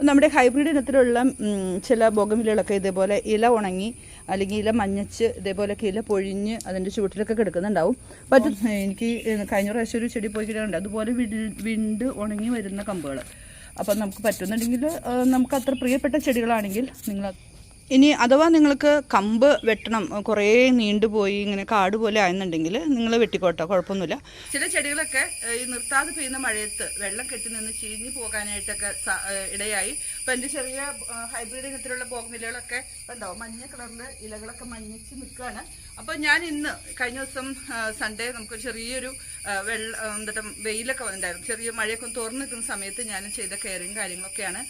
നമ്മുടെ ഹൈബ്രിഡ് ഇനത്തിലുള്ള ചില ബോഗമിലകളൊക്കെ ഇതേപോലെ ഇല ഉണങ്ങി അല്ലെങ്കിൽ ഇല മഞ്ഞച്ച് ഇതേപോലെയൊക്കെ ഇല പൊഴിഞ്ഞ് അതിന്റെ ചുവട്ടിലൊക്കെ കിടക്കുന്നുണ്ടാവും. പറ്റും എനിക്ക് കഴിഞ്ഞ പ്രാവശ്യം ഒരു ചെടി പോയി കിടക്കുന്നുണ്ട് അതുപോലെ വിണ്ട് ഉണങ്ങി വരുന്ന കമ്പുകൾ അപ്പം നമുക്ക് പറ്റുന്നുണ്ടെങ്കിൽ നമുക്ക് അത്ര പ്രിയപ്പെട്ട ചെടികളാണെങ്കിൽ നിങ്ങൾ ഇനി അഥവാ നിങ്ങൾക്ക് കമ്പ് വെട്ടണം കുറേ നീണ്ടുപോയി ഇങ്ങനെ കാട് പോലെ ആയെന്നുണ്ടെങ്കിൽ നിങ്ങൾ വെട്ടിക്കോട്ടോ കുഴപ്പമൊന്നുമില്ല. ചില ചെടികളൊക്കെ ഈ നിർത്താതെ പെയ്യുന്ന മഴയത്ത് വെള്ളം കെട്ടി നിന്ന് ചീഞ്ഞു പോകാനായിട്ടൊക്കെ ഇടയായി. ഇപ്പം എന്റെ ചെറിയ ഹൈബ്രിഡ് ഇനത്തിലുള്ള ബോഗമിലകളൊക്കെ ഉണ്ടാവും മഞ്ഞ കളറിൽ ഇലകളൊക്കെ മഞ്ഞിച്ച് നിൽക്കുകയാണ്. അപ്പോൾ ഞാൻ ഇന്ന് കഴിഞ്ഞ ദിവസം സൺഡേ നമുക്ക് ചെറിയൊരു വെള്ള എന്നിട്ട് വെയിലൊക്കെ വന്നിട്ടുണ്ടായിരുന്നു. ചെറിയ മഴയൊക്കെ തുറന്നു നിൽക്കുന്ന സമയത്ത് ഞാൻ ചെയ്ത കെയറിങ് കാര്യങ്ങളൊക്കെയാണ്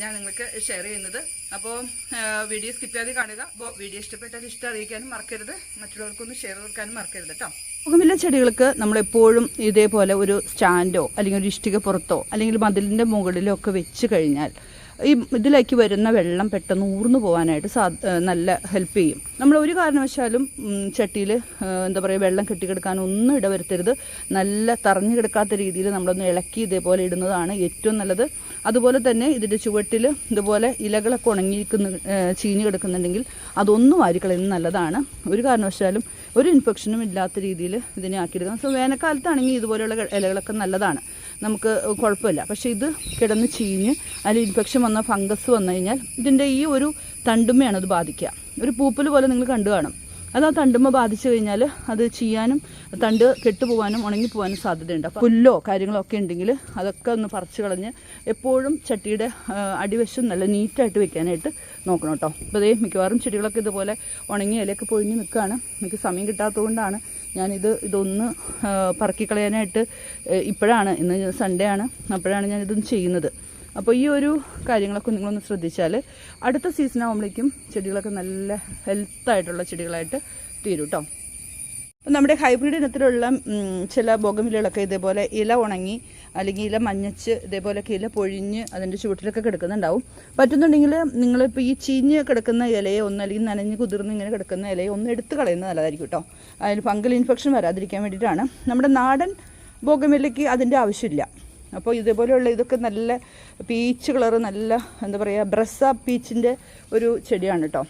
ഞാൻ നിങ്ങൾക്ക് ഷെയർ ചെയ്യുന്നത്. അപ്പോൾ വീഡിയോ സ്കിപ്പ് ചെയ്യാതെ കാണുക. അപ്പോൾ വീഡിയോ ഇഷ്ടപ്പെട്ടാൽ ഇഷ്ടം അറിയിക്കാനും മറക്കരുത്. മറ്റുള്ളവർക്കൊന്ന് ഷെയർ കൊടുക്കാനും മറക്കരുത് കേട്ടോ. മുഖമില്ല ചെടികൾക്ക് നമ്മളെപ്പോഴും ഇതേപോലെ ഒരു സ്റ്റാൻഡോ അല്ലെങ്കിൽ ഒരു ഇഷ്ടിക പുറത്തോ അല്ലെങ്കിൽ മതിലിന്റെ മുകളിലോ ഒക്കെ വെച്ച് കഴിഞ്ഞാൽ ഈ ഇതിലേക്ക് വരുന്ന വെള്ളം പെട്ടെന്ന് ഊർന്നു പോകാനായിട്ട് സാ നല്ല ഹെൽപ്പ് ചെയ്യും. നമ്മൾ ഒരു കാരണവശാലും ചട്ടിയിൽ എന്താ പറയുക വെള്ളം കെട്ടിക്കിടക്കാൻ ഒന്നും ഇടവരുത്തരുത്. നല്ല തറഞ്ഞു കിടക്കാത്ത രീതിയിൽ നമ്മളൊന്ന് ഇളക്കി ഇതേപോലെ ഇടുന്നതാണ് ഏറ്റവും നല്ലത്. അതുപോലെ തന്നെ ഇതിന്റെ ചുവട്ടിൽ ഇതുപോലെ ഇലകളൊക്കെ ഉണങ്ങിയിരിക്കുന്ന ചീഞ്ഞ് കിടക്കുന്നുണ്ടെങ്കിൽ അതൊന്നും വാരിക്കളയുന്നത് നല്ലതാണ്. ഒരു കാരണവശാലും ഒരു ഇൻഫെക്ഷനും ഇല്ലാത്ത രീതിയിൽ ഇതിനെ ആക്കിയെടുക്കണം. സോ വേനൽക്കാലത്താണെങ്കിൽ ഇതുപോലെയുള്ള ഇലകളൊക്കെ നല്ലതാണ്. നമുക്ക് കുഴപ്പമില്ല. പക്ഷേ ഇത് കിടന്ന് ചീഞ്ഞ് അതിൽ ഇൻഫെക്ഷൻ വന്ന ഫംഗസ് വന്നു കഴിഞ്ഞാൽ ഇതിന്റെ ഈ ഒരു തണ്ടുമ്മയാണ് അത് ബാധിക്കുക. ഒരു പൂപ്പൽ പോലെ നിങ്ങൾ കണ്ടു കാണും. അത് ആ തണ്ടുമ്മ ബാധിച്ചു കഴിഞ്ഞാൽ അത് ചെയ്യാനും തണ്ട് കെട്ടുപോകാനും ഉണങ്ങിപ്പോകാനും സാധ്യതയുണ്ട്. അപ്പോൾ പുല്ലോ കാര്യങ്ങളോ ഒക്കെ ഉണ്ടെങ്കിൽ അതൊക്കെ ഒന്ന് പറിച്ചു കളഞ്ഞ് എപ്പോഴും ചട്ടിയുടെ അടിവശം നല്ല നീറ്റായിട്ട് വെക്കാനായിട്ട് നോക്കണം കേട്ടോ. അപ്പോൾ അതേ മിക്കവാറും ചെടികളൊക്കെ ഇതുപോലെ ഉണങ്ങി ഇലയൊക്കെ പൊഴിഞ്ഞ് നിൽക്കുകയാണ്. എനിക്ക് സമയം കിട്ടാത്തതുകൊണ്ടാണ് ഞാനിത് ഇതൊന്ന് പറക്കിക്കളയാനായിട്ട് ഇപ്പോഴാണ്. ഇന്ന് സൺഡേ ആണ്. അപ്പോഴാണ് ഞാനിതൊന്ന് ചെയ്യുന്നത്. അപ്പോൾ ഈ ഒരു കാര്യങ്ങളൊക്കെ നിങ്ങളൊന്ന് ശ്രദ്ധിച്ചാൽ അടുത്ത സീസൺ ആകുമ്പോഴേക്കും ചെടികളൊക്കെ നല്ല ഹെൽത്തായിട്ടുള്ള ചെടികളായിട്ട് തീരും കേട്ടോ നമ്മുടെ ഹൈബ്രിഡ് ഇനത്തിലുള്ള ചില ബോഗമിലുകളൊക്കെ ഇതേപോലെ ഇല ഉണങ്ങി അല്ലെങ്കിൽ ഇല മഞ്ഞച്ച് ഇതേപോലെയൊക്കെ ഇല പൊഴിഞ്ഞ് അതിന്റെ ചുവട്ടിലൊക്കെ കിടക്കുന്നുണ്ടാവും. പറ്റുന്നുണ്ടെങ്കിൽ നിങ്ങളിപ്പോൾ ഈ ചീഞ്ഞ് കിടക്കുന്ന ഇലയെ ഒന്ന് അല്ലെങ്കിൽ നനഞ്ഞ് കുതിർന്ന് ഇങ്ങനെ കിടക്കുന്ന ഇലയെ ഒന്ന് എടുത്ത് കളയുന്നത് നല്ലതായിരിക്കും കേട്ടോ അതിന് ഫംഗൽ ഇൻഫെക്ഷൻ വരാതിരിക്കാൻ വേണ്ടിയിട്ടാണ്. നമ്മുടെ നാടൻ ബോഗമില്ലയ്ക്ക് അതിന്റെ ആവശ്യമില്ല. അപ്പോൾ ഇതേപോലെയുള്ള ഇതൊക്കെ നല്ല പീച്ച് കളറ് നല്ല എന്താ പറയുക ബ്രസ്സ പീച്ചിന്റെ ഒരു ചെടിയാണ് കേട്ടോ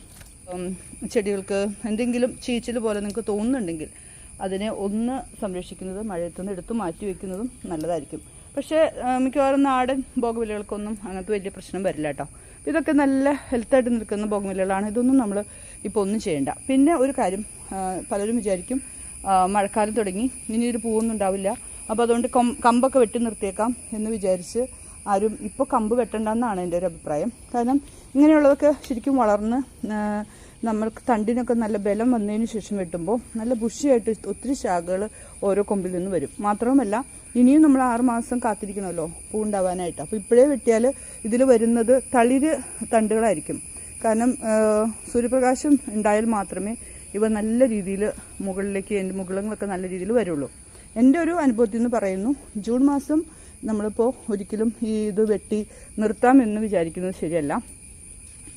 ചെടികൾക്ക് എന്തെങ്കിലും ചീച്ചിൽ പോലെ നിങ്ങൾക്ക് തോന്നുന്നുണ്ടെങ്കിൽ അതിനെ ഒന്ന് സംരക്ഷിക്കുന്നത് മഴയത്തുനിന്ന് എടുത്തു മാറ്റി വെക്കുന്നതും നല്ലതായിരിക്കും. പക്ഷേ മിക്കവാറും നാടൻ ബോഗവിലകൾക്കൊന്നും അങ്ങനത്തെ വലിയ പ്രശ്നം വരില്ല കേട്ടോ ഇതൊക്കെ നല്ല ഹെൽത്തായിട്ട് നിൽക്കുന്ന ബോഗവിലകളാണ് ഇതൊന്നും നമ്മൾ ഇപ്പോൾ ഒന്നും ചെയ്യേണ്ട. പിന്നെ ഒരു കാര്യം പലരും വിചാരിക്കും മഴക്കാലം തുടങ്ങി ഇനി ഒരു പൂവൊന്നും ഉണ്ടാവില്ല. അപ്പോൾ അതുകൊണ്ട് കമ്പൊക്കെ വെട്ടി നിർത്തിയേക്കാം എന്ന് വിചാരിച്ച് ആരും ഇപ്പോൾ കമ്പ് വെട്ടണ്ടെന്നാണ് എന്റെ ഒരു അഭിപ്രായം. കാരണം ഇങ്ങനെയുള്ളതൊക്കെ ശരിക്കും വളർന്ന് നമ്മൾക്ക് തണ്ടിനൊക്കെ നല്ല ബലം വന്നതിന് ശേഷം വെട്ടുമ്പോൾ നല്ല ബുഷിയായിട്ട് ഒത്തിരി ശാഖകൾ ഓരോ കൊമ്പിൽ നിന്ന് വരും. മാത്രവുമല്ല ഇനിയും നമ്മൾ ആറുമാസം കാത്തിരിക്കണമല്ലോ പൂണ്ടാവാനായിട്ട് അപ്പോൾ ഇപ്പോഴേ വെട്ടിയാൽ ഇതിൽ വരുന്നത് തളിര് തണ്ടുകളായിരിക്കും. കാരണം സൂര്യപ്രകാശം ഉണ്ടായാൽ മാത്രമേ ഇവ നല്ല രീതിയിൽ മുകളിലേക്ക് മുകളങ്ങളൊക്കെ നല്ല രീതിയിൽ വരുള്ളൂ. എന്റെ ഒരു അനുഭവത്തിൽ നിന്ന് പറയുന്നു ജൂൺ മാസം നമ്മളിപ്പോൾ ഒരിക്കലും ഈ ഇത് വെട്ടി നിർത്താമെന്ന് വിചാരിക്കുന്നത് ശരിയല്ല.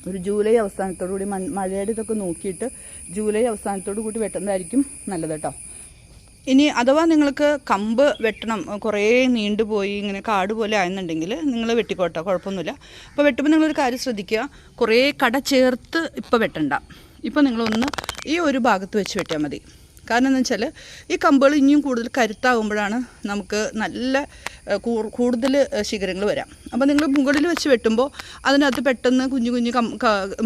ഒരു ജൂലൈ അവസാനത്തോടു കൂടി മഴയുടെ ഇതൊക്കെ നോക്കിയിട്ട് ജൂലൈ അവസാനത്തോടു കൂടി വെട്ടുന്നതായിരിക്കും നല്ലത് കേട്ടോ. ഇനി അഥവാ നിങ്ങൾക്ക് കമ്പ് വെട്ടണം കുറേ നീണ്ടുപോയി ഇങ്ങനെ കാട് പോലെ ആയെന്നുണ്ടെങ്കിൽ നിങ്ങൾ വെട്ടിക്കോട്ടോ കുഴപ്പമൊന്നുമില്ല. അപ്പോൾ വെട്ടുമ്പോൾ നിങ്ങളൊരു കാര്യം ശ്രദ്ധിക്കുക കുറേ കട ചേർത്ത് ഇപ്പോൾ വെട്ടണ്ട. ഇപ്പോൾ നിങ്ങളൊന്ന് ഈ ഒരു ഭാഗത്ത് വെച്ച് വെട്ടിയാൽ മതി. കാരണം എന്ന് വെച്ചാൽ ഈ കമ്പുകൾ ഇനിയും കൂടുതൽ കരുത്താകുമ്പോഴാണ് നമുക്ക് നല്ല കൂടുതൽ ശിഖരങ്ങൾ വരാം. അപ്പോൾ നിങ്ങൾ മുകളിൽ വെച്ച് വെട്ടുമ്പോൾ അതിനകത്ത് പെട്ടെന്ന് കുഞ്ഞു കുഞ്ഞു കം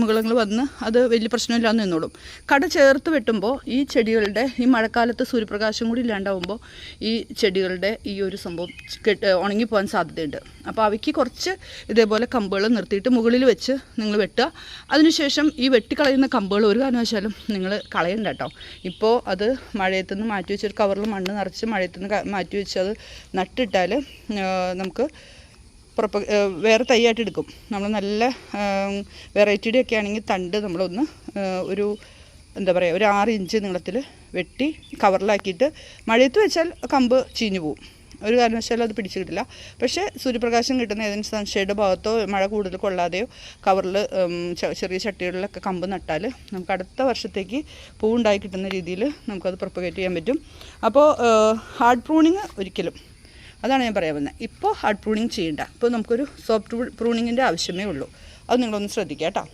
മുകളങ്ങൾ വന്ന് അത് വലിയ പ്രശ്നമില്ലാന്ന് നിന്നോളും. കട ചേർത്ത് വെട്ടുമ്പോൾ ഈ ചെടികളുടെ ഈ മഴക്കാലത്ത് സൂര്യപ്രകാശം കൂടി ഇല്ലാണ്ടാവുമ്പോൾ ഈ ചെടികളുടെ ഈ ഒരു സംഭവം കെട്ട് ഉണങ്ങിപ്പോകാൻ സാധ്യതയുണ്ട്. അപ്പോൾ അവയ്ക്ക് കുറച്ച് ഇതേപോലെ കമ്പുകൾ നിർത്തിയിട്ട് മുകളിൽ വെച്ച് നിങ്ങൾ വെട്ടുക. അതിനുശേഷം ഈ വെട്ടിക്കളയുന്ന കമ്പുകൾ ഒരു കാരണവശാലും നിങ്ങൾ കളയണ്ട കേട്ടോ ഇപ്പോൾ അത് മഴയത്തുനിന്ന് മാറ്റി വെച്ച് ഒരു കവറിൽ മണ്ണ് നിറച്ച് മഴയത്ത് നിന്ന് മാറ്റി വെച്ച് അത് നട്ടിട്ടാൽ നമുക്ക് പുറപ്പ് വേറെ തൈയായിട്ട് എടുക്കും. നമ്മൾ നല്ല വെറൈറ്റിയുടെ ഒക്കെ ആണെങ്കിൽ തണ്ട് നമ്മളൊന്ന് ഒരു എന്താ പറയുക ഒരു ആറ് ഇഞ്ച് നീളത്തിൽ വെട്ടി കവറിലാക്കിയിട്ട് മഴയത്ത് വെച്ചാൽ കമ്പ് ചീഞ്ഞു പോവും. ഒരു കാരണവശാലും അത് പിടിച്ചു കിട്ടില്ല. പക്ഷേ സൂര്യപ്രകാശം കിട്ടുന്ന ഏതെങ്കിലും സൺഷെയ്ഡ് ഭാഗത്തോ മഴ കൂടുതൽ കൊള്ളാതെയോ കവറിൽ ചെറിയ ചട്ടികളിലൊക്കെ കമ്പ് നട്ടാൽ നമുക്ക് അടുത്ത വർഷത്തേക്ക് പൂവുണ്ടായി കിട്ടുന്ന രീതിയിൽ നമുക്കത് പ്രൊപ്പഗേറ്റ് ചെയ്യാൻ പറ്റും. അപ്പോൾ ഹാർഡ് പ്രൂണിങ് ഒരിക്കലും അതാണ് ഞാൻ പറയാൻ വന്നത് ഇപ്പോൾ ഹാർഡ് പ്രൂണിങ് ചെയ്യേണ്ട. ഇപ്പോൾ നമുക്കൊരു സോഫ്റ്റ് പ്രൂണിങ്ങിന്റെ ആവശ്യമേ ഉള്ളൂ. അത് നിങ്ങളൊന്ന് ശ്രദ്ധിക്കുക കേട്ടോ.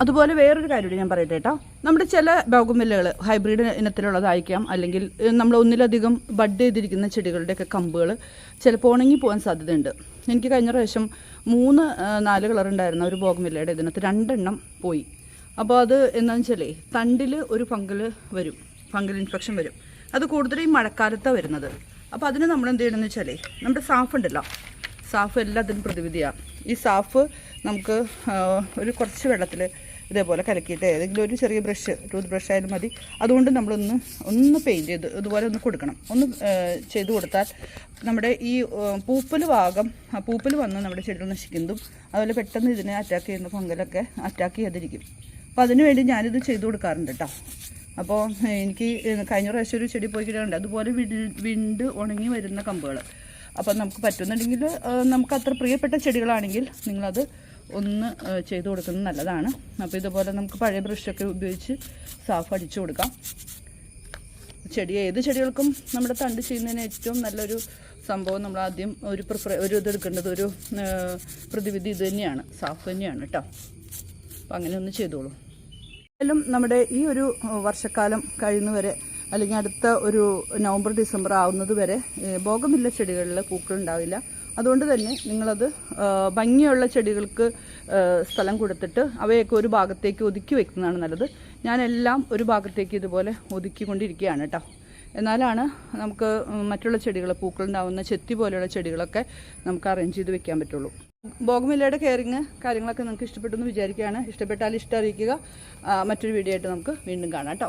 അതുപോലെ വേറൊരു കാര്യം കൂടി ഞാൻ പറയട്ടെ കേട്ടോ. നമ്മുടെ ചില ബൗഗമില്ലകൾ ഹൈബ്രിഡ് ഇനത്തിലുള്ളതായിരിക്കാം. അല്ലെങ്കിൽ നമ്മൾ ഒന്നിലധികം ബഡ് ചെയ്തിരിക്കുന്ന ചെടികളുടെയൊക്കെ കമ്പുകൾ ചിലപ്പോൾ ഉണങ്ങി പോകാൻ സാധ്യതയുണ്ട്. എനിക്ക് കഴിഞ്ഞ പ്രാവശ്യം മൂന്ന് നാല് കളർ ഉണ്ടായിരുന്ന ഒരു ബോഗമില്ലയുടെ ഇതിനകത്ത് രണ്ടെണ്ണം പോയി. അപ്പോൾ അത് എന്താണെന്ന് വെച്ചാലേ തണ്ടിൽ ഒരു ഫംഗൽ വരും. ഫംഗൽ ഇൻഫെക്ഷൻ വരും. അത് കൂടുതലും ഈ മഴക്കാലത്താണ് വരുന്നത്. അപ്പോൾ അതിന് നമ്മൾ എന്ത് ചെയ്യണമെന്ന് വെച്ചാലേ നമ്മുടെ സാഫ് ഉണ്ടല്ലോ സാഫ് എല്ലാത്തിനും പ്രതിവിധിയാണ് ഈ സാഫ് നമുക്ക് ഒരു കുറച്ച് വെള്ളത്തിൽ ഇതേപോലെ കലക്കിയിട്ട് ഏതെങ്കിലും ഒരു ചെറിയ ബ്രഷ് ടൂത്ത് ബ്രഷ് ആയാലും മതി. അതുകൊണ്ട് നമ്മളൊന്ന് ഒന്ന് പെയിന്റ് ചെയ്ത് ഇതുപോലെ ഒന്ന് കൊടുക്കണം. ഒന്ന് ചെയ്ത് കൊടുത്താൽ നമ്മുടെ ഈ പൂപ്പൽ ഭാഗം പൂപ്പൽ വന്ന് നമ്മുടെ ചെടികൾ നശിക്കുന്നതും അതുപോലെ പെട്ടെന്ന് ഇതിനെ അറ്റാക്ക് ചെയ്യുന്ന പൊങ്കലൊക്കെ അറ്റാക്ക് ചെയ്യാതിരിക്കും. അപ്പോൾ അതിനുവേണ്ടി ഞാനിത് ചെയ്ത് കൊടുക്കാറുണ്ട് കേട്ടോ അപ്പോൾ എനിക്ക് കഴിഞ്ഞ പ്രാവശ്യം ഒരു ചെടി പോയി കിട്ടാറുണ്ട് അതുപോലെ വിണ്ട് ഉണങ്ങി വരുന്ന കമ്പുകൾ അപ്പം നമുക്ക് പറ്റുന്നുണ്ടെങ്കിൽ നമുക്ക് അത്ര പ്രിയപ്പെട്ട ചെടികളാണെങ്കിൽ നിങ്ങളത് ഒന്ന് ചെയ്ത് കൊടുക്കുന്നത് നല്ലതാണ്. അപ്പോൾ ഇതുപോലെ നമുക്ക് പഴയ ബ്രഷൊക്കെ ഉപയോഗിച്ച് സാഫ് അടിച്ചു കൊടുക്കാം. ചെടി ഏത് ചെടികൾക്കും നമ്മുടെ തണ്ട് ചെയ്യുന്നതിന് ഏറ്റവും നല്ലൊരു സംഭവം നമ്മൾ ആദ്യം ഒരു പ്രിഫർ ഒരു ഇത് എടുക്കേണ്ടത് ഒരു പ്രതിവിധി ഇത് തന്നെയാണ്. സാഫ് തന്നെയാണ് കേട്ടോ. അപ്പം അങ്ങനെ ഒന്ന് ചെയ്തോളൂ. എന്തായാലും നമ്മുടെ ഈ ഒരു വർഷക്കാലം കഴിയുന്നവരെ അല്ലെങ്കിൽ അടുത്ത ഒരു നവംബർ ഡിസംബർ ആവുന്നത് വരെ ഭോഗമില്ല ചെടികളിൽ പൂക്കൾ ഉണ്ടാവില്ല. അതുകൊണ്ട് തന്നെ നിങ്ങളത് ഭംഗിയുള്ള ചെടികൾക്ക് സ്ഥലം കൊടുത്തിട്ട് അവയൊക്കെ ഒരു ഭാഗത്തേക്ക് ഒതുക്കി വെക്കുന്നതാണ് നല്ലത്. ഞാനെല്ലാം ഒരു ഭാഗത്തേക്ക് ഇതുപോലെ ഒതുക്കിക്കൊണ്ടിരിക്കുകയാണ് കേട്ടോ എന്നാലാണ് നമുക്ക് മറ്റുള്ള ചെടികൾ പൂക്കളുണ്ടാവുന്ന ചെത്തി പോലെയുള്ള ചെടികളൊക്കെ നമുക്ക് അറേഞ്ച് ചെയ്ത് വെക്കാൻ പറ്റുള്ളൂ. ബോഗമില്ലയുടെ കെയറിങ് കാര്യങ്ങളൊക്കെ നിങ്ങൾക്ക് ഇഷ്ടപ്പെട്ടു എന്ന് വിചാരിക്കുകയാണ്. ഇഷ്ടപ്പെട്ടാൽ ഇഷ്ടം അറിയിക്കുക. മറ്റൊരു വീഡിയോ ആയിട്ട് നമുക്ക് വീണ്ടും കാണാം കേട്ടോ.